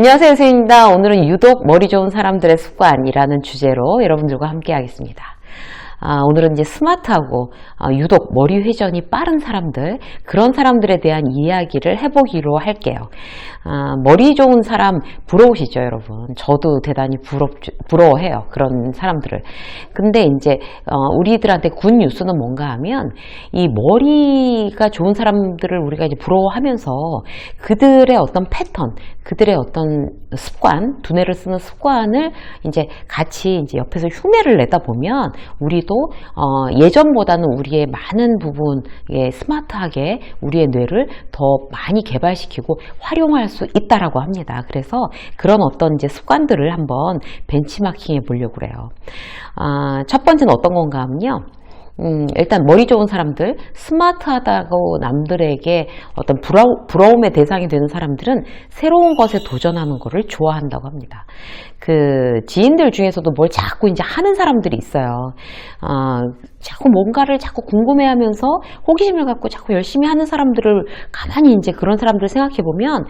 안녕하세요, 선생님입니다. 오늘은 유독 머리 좋은 사람들의 습관이라는 주제로 여러분들과 함께 하겠습니다. 아, 오늘은 이제 스마트하고 아, 유독 머리 회전이 빠른 사람들, 그런 사람들에 대한 이야기를 해보기로 할게요. 아, 머리 좋은 사람 부러우시죠, 여러분? 저도 대단히 부럽, 부러워해요. 그런 사람들을. 근데 이제, 어, 우리들한테 군 뉴스는 뭔가 하면, 이 머리가 좋은 사람들을 우리가 이제 부러워하면서 그들의 어떤 패턴, 그들의 어떤 습관, 두뇌를 쓰는 습관을 이제 같이 이제 옆에서 흉내를 내다 보면 우리 도 어, 예전보다는 우리의 많은 부분에 스마트하게 우리의 뇌를 더 많이 개발시키고 활용할 수 있다라고 합니다. 그래서 그런 어떤 이제 습관들을 한번 벤치마킹해 보려고 그래요. 아, 첫 번째는 어떤 건가 하면요. 음, 일단 머리 좋은 사람들, 스마트하다고 남들에게 어떤 부러우, 부러움의 대상이 되는 사람들은 새로운 것에 도전하는 것을 좋아한다고 합니다. 그 지인들 중에서도 뭘 자꾸 이제 하는 사람들이 있어요. 어, 자꾸 뭔가를 자꾸 궁금해하면서 호기심을 갖고 자꾸 열심히 하는 사람들을 가만히 이제 그런 사람들을 생각해 보면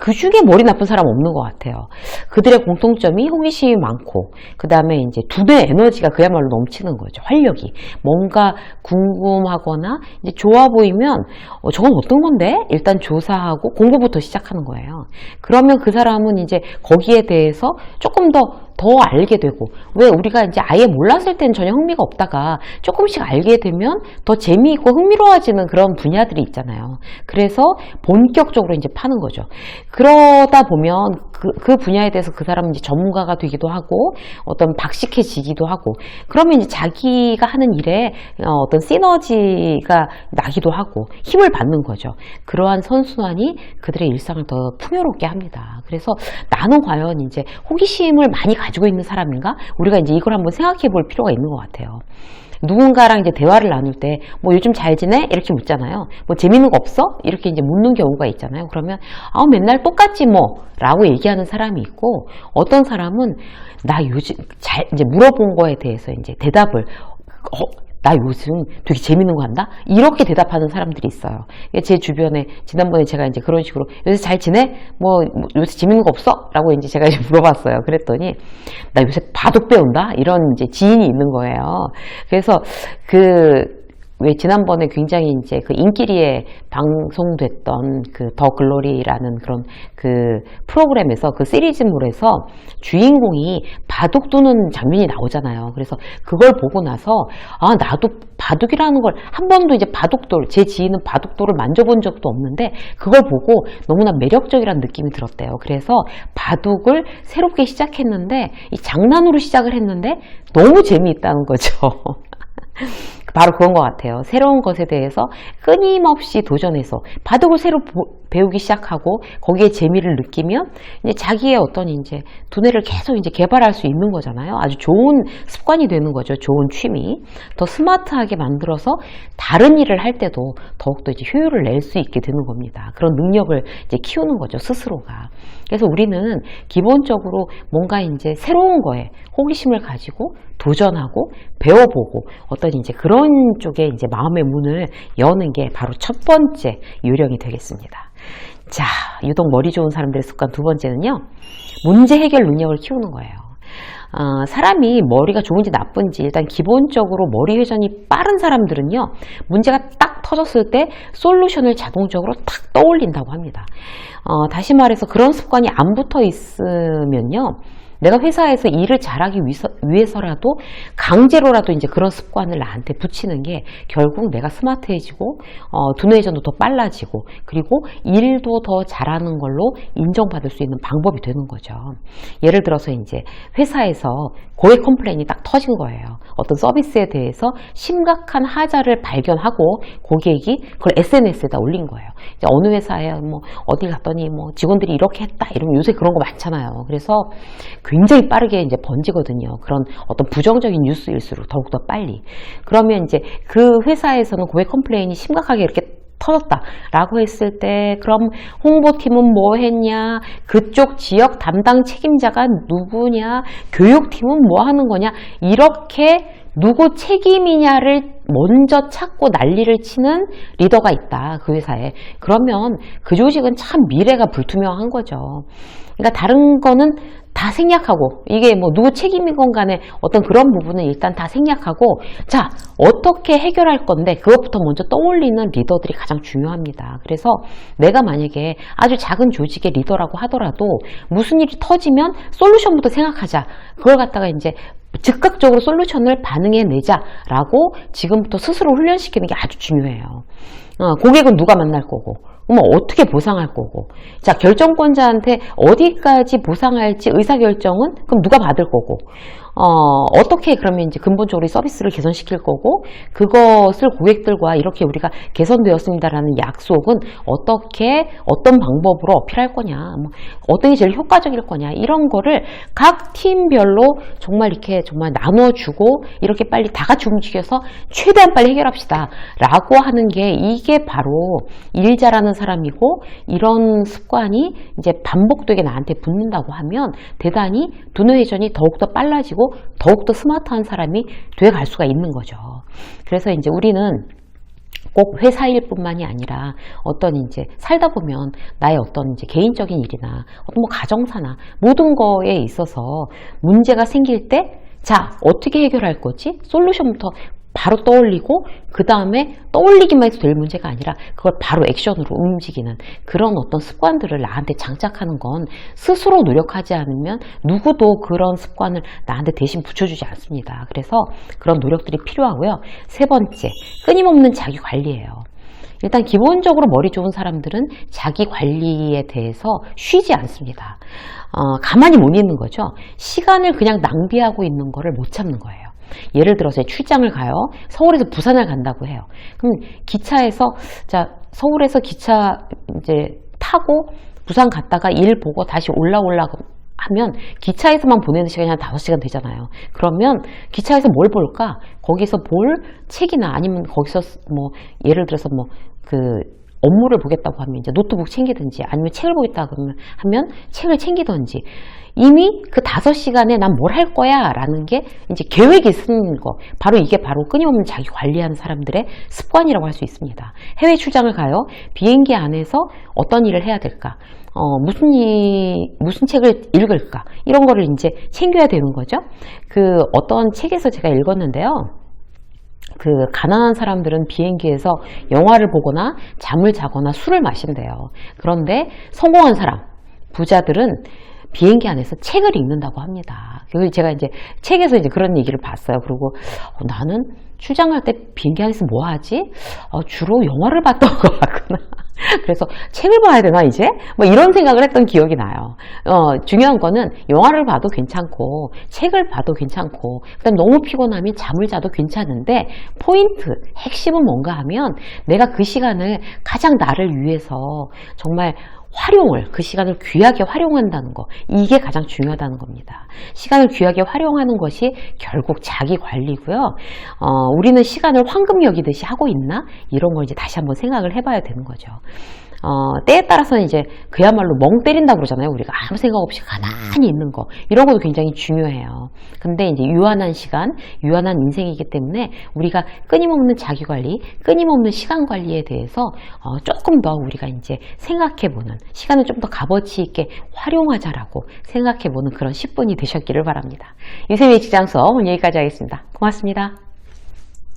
그 중에 머리 나쁜 사람 없는 것 같아요. 그들의 공통점이 호기심이 많고, 그 다음에 이제 두뇌 에너지가 그야말로 넘치는 거죠. 활력이. 뭔가 궁금하거나 이제 좋아 보이면, 어, 저건 어떤 건데? 일단 조사하고 공부부터 시작하는 거예요. 그러면 그 사람은 이제 거기에 대해서 조금 더 더 알게 되고 왜 우리가 이제 아예 몰랐을 때는 전혀 흥미가 없다가 조금씩 알게 되면 더 재미있고 흥미로워지는 그런 분야들이 있잖아요. 그래서 본격적으로 이제 파는 거죠. 그러다 보면 그, 그 분야에 대해서 그 사람은 이제 전문가가 되기도 하고 어떤 박식해지기도 하고 그러면 이제 자기가 하는 일에 어, 어떤 시너지가 나기도 하고 힘을 받는 거죠. 그러한 선순환이 그들의 일상을 더 풍요롭게 합니다. 그래서 나는 과연 이제 호기심을 많이 가 지고 있는 사람인가? 우리가 이제 이걸 한번 생각해 볼 필요가 있는 것 같아요. 누군가랑 이제 대화를 나눌 때, 뭐 요즘 잘 지내? 이렇게 묻잖아요. 뭐 재밌는 거 없어? 이렇게 이제 묻는 경우가 있잖아요. 그러면, 아, 맨날 똑같지 뭐. 라고 얘기하는 사람이 있고, 어떤 사람은 나 요즘 잘, 이제 물어본 거에 대해서 이제 대답을, 어, 나 요즘 되게 재밌는 거 한다? 이렇게 대답하는 사람들이 있어요. 제 주변에, 지난번에 제가 이제 그런 식으로, 요새 잘 지내? 뭐, 뭐 요새 재밌는 거 없어? 라고 이제 제가 이제 물어봤어요. 그랬더니, 나 요새 바둑 배운다? 이런 이제 지인이 있는 거예요. 그래서 그, 왜 지난번에 굉장히 이제 그 인기리에 방송됐던 그 더 글로리라는 그런 그 프로그램에서 그 시리즈물에서 주인공이 바둑 두는 장면이 나오잖아요. 그래서 그걸 보고 나서 아 나도 바둑이라는 걸 한 번도 이제 바둑돌 제 지인은 바둑돌을 만져본 적도 없는데 그걸 보고 너무나 매력적이라는 느낌이 들었대요. 그래서 바둑을 새롭게 시작했는데 이 장난으로 시작을 했는데 너무 재미있다는 거죠. 바로 그런 것 같아요. 새로운 것에 대해서 끊임없이 도전해서 바둑을 새로 배우기 시작하고 거기에 재미를 느끼면 이제 자기의 어떤 이제 두뇌를 계속 이제 개발할 수 있는 거잖아요. 아주 좋은 습관이 되는 거죠. 좋은 취미. 더 스마트하게 만들어서 다른 일을 할 때도 더욱더 이제 효율을 낼 수 있게 되는 겁니다. 그런 능력을 이제 키우는 거죠. 스스로가. 그래서 우리는 기본적으로 뭔가 이제 새로운 거에 호기심을 가지고 도전하고 배워보고 어떤 이제 그런 쪽에 이제 마음의 문을 여는 게 바로 첫 번째 요령이 되겠습니다. 자, 유독 머리 좋은 사람들의 습관 두 번째는요. 문제 해결 능력을 키우는 거예요. 어, 사람이 머리가 좋은지 나쁜지 일단 기본적으로 머리 회전이 빠른 사람들은요 문제가 딱 터졌을 때 솔루션을 자동적으로 탁 떠올린다고 합니다 어, 다시 말해서 그런 습관이 안 붙어 있으면요 내가 회사에서 일을 잘하기 위해서, 라도 강제로라도 이제 그런 습관을 나한테 붙이는 게 결국 내가 스마트해지고 어, 두뇌 회전도 더 빨라지고 그리고 일도 더 잘하는 걸로 인정받을 수 있는 방법이 되는 거죠. 예를 들어서 이제 회사에서 고액 컴플레인이 딱 터진 거예요. 어떤 서비스에 대해서 심각한 하자를 발견하고 고객이 그걸 SNS에다 올린 거예요. 이제 어느 회사에 뭐 어디 갔더니 뭐 직원들이 이렇게 했다 이러면 요새 그런 거 많잖아요. 그래서 굉장히 빠르게 이제 번지거든요. 그런 어떤 부정적인 뉴스일수록 더욱더 빨리. 그러면 이제 그 회사에서는 고객 컴플레인이 심각하게 이렇게 터졌다라고 했을 때 그럼 홍보팀은 뭐 했냐 그쪽 지역 담당 책임자가 누구냐 교육팀은 뭐 하는 거냐 이렇게 누구 책임이냐를 먼저 찾고 난리를 치는 리더가 있다. 그 회사에. 그러면 그 조직은 참 미래가 불투명한 거죠. 그러니까 다른 거는 다 생략하고 이게 뭐 누구 책임이건 간에 어떤 그런 부분은 일단 다 생략하고 자 어떻게 해결할 건데 그것부터 먼저 떠올리는 리더들이 가장 중요합니다. 그래서 내가 만약에 아주 작은 조직의 리더라고 하더라도 무슨 일이 터지면 솔루션부터 생각하자. 그걸 갖다가 이제 즉각적으로 솔루션을 반응해 내자라고 지금부터 스스로 훈련시키는 게 아주 중요해요. 어, 고객은 누가 만날 거고, 그럼 어떻게 보상할 거고, 자 결정권자한테 어디까지 보상할지 의사결정은 그럼 누가 받을 거고, 어, 어떻게 그러면 이제 근본적으로 이 서비스를 개선시킬 거고, 그것을 고객들과 이렇게 우리가 개선되었습니다라는 약속은 어떻게, 어떤 방법으로 어필할 거냐, 뭐 어떤 게 제일 효과적일 거냐, 이런 거를 각 팀별로 정말 이렇게 정말 나눠주고, 이렇게 빨리 다 같이 움직여서 최대한 빨리 해결합시다. 라고 하는 게 이게 바로 일 잘하는 사람이고, 이런 습관이 이제 반복되게 나한테 붙는다고 하면 대단히 두뇌 회전이 더욱더 빨라지고 더욱더 스마트한 사람이 돼 갈 수가 있는 거죠. 그래서 이제 우리는 꼭 회사 일뿐만이 아니라 어떤 이제 살다 보면 나의 어떤 이제 개인적인 일이나 어떤 뭐 가정사나 모든 거에 있어서 문제가 생길 때 자, 어떻게 해결할 거지? 솔루션부터 바로 떠올리고 그 다음에 떠올리기만 해도 될 문제가 아니라 그걸 바로 액션으로 움직이는 그런 어떤 습관들을 나한테 장착하는 건 스스로 노력하지 않으면 누구도 그런 습관을 나한테 대신 붙여주지 않습니다. 그래서 그런 노력들이 필요하고요. 세 번째, 끊임없는 자기 관리예요. 일단 기본적으로 머리 좋은 사람들은 자기 관리에 대해서 쉬지 않습니다. 어, 가만히 못 있는 거죠. 시간을 그냥 낭비하고 있는 거를 못 참는 거예요. 예를 들어서 출장을 가요. 서울에서 부산을 간다고 해요. 그럼 기차에서 자 서울에서 기차 이제 타고 부산 갔다가 일 보고 다시 올라오려고 하면 기차에서만 보내는 시간이 한 5시간 되잖아요. 그러면 기차에서 뭘 볼까? 거기서 볼 책이나 아니면 거기서 뭐 예를 들어서 뭐그 업무를 보겠다고 하면 이제 노트북 챙기든지 아니면 책을 보겠다 그러면 하면 책을 챙기든지 이미 그 다섯 시간에 난 뭘 할 거야 라는 게 이제 계획이 쓰는 거 바로 이게 바로 끊임없는 자기 관리하는 사람들의 습관이라고 할 수 있습니다. 해외 출장을 가요. 비행기 안에서 어떤 일을 해야 될까? 어, 무슨 이, 무슨 책을 읽을까? 이런 거를 이제 챙겨야 되는 거죠. 그 어떤 책에서 제가 읽었는데요. 그 가난한 사람들은 비행기에서 영화를 보거나 잠을 자거나 술을 마신대요. 그런데 성공한 사람, 부자들은 비행기 안에서 책을 읽는다고 합니다. 그래서 제가 이제 책에서 이제 그런 얘기를 봤어요. 그리고 어, 나는 출장할 때 비행기 안에서 뭐 하지? 어, 주로 영화를 봤던 것 같구나. 그래서 책을 봐야 되나 이제? 뭐 이런 생각을 했던 기억이 나요. 어, 중요한 거는 영화를 봐도 괜찮고 책을 봐도 괜찮고 그다음 너무 피곤하면 잠을 자도 괜찮은데 포인트 핵심은 뭔가 하면 내가 그 시간을 가장 나를 위해서 정말 활용을 그 시간을 귀하게 활용한다는 거 이게 가장 중요하다는 겁니다. 시간을 귀하게 활용하는 것이 결국 자기 관리고요. 어, 우리는 시간을 황금 여기듯이 하고 있나 이런 걸 이제 다시 한번 생각을 해봐야 되는 거죠. 어, 때에 따라서는 이제 그야말로 멍 때린다 그러잖아요. 우리가 아무 생각 없이 가만히 있는 거. 이런 것도 굉장히 중요해요. 근데 이제 유한한 시간, 유한한 인생이기 때문에 우리가 끊임없는 자기 관리, 끊임없는 시간 관리에 대해서 어, 조금 더 우리가 이제 생각해 보는, 시간을 좀 더 값어치 있게 활용하자라고 생각해 보는 그런 10분이 되셨기를 바랍니다. 유세미의 직장서 오늘 여기까지 하겠습니다. 고맙습니다.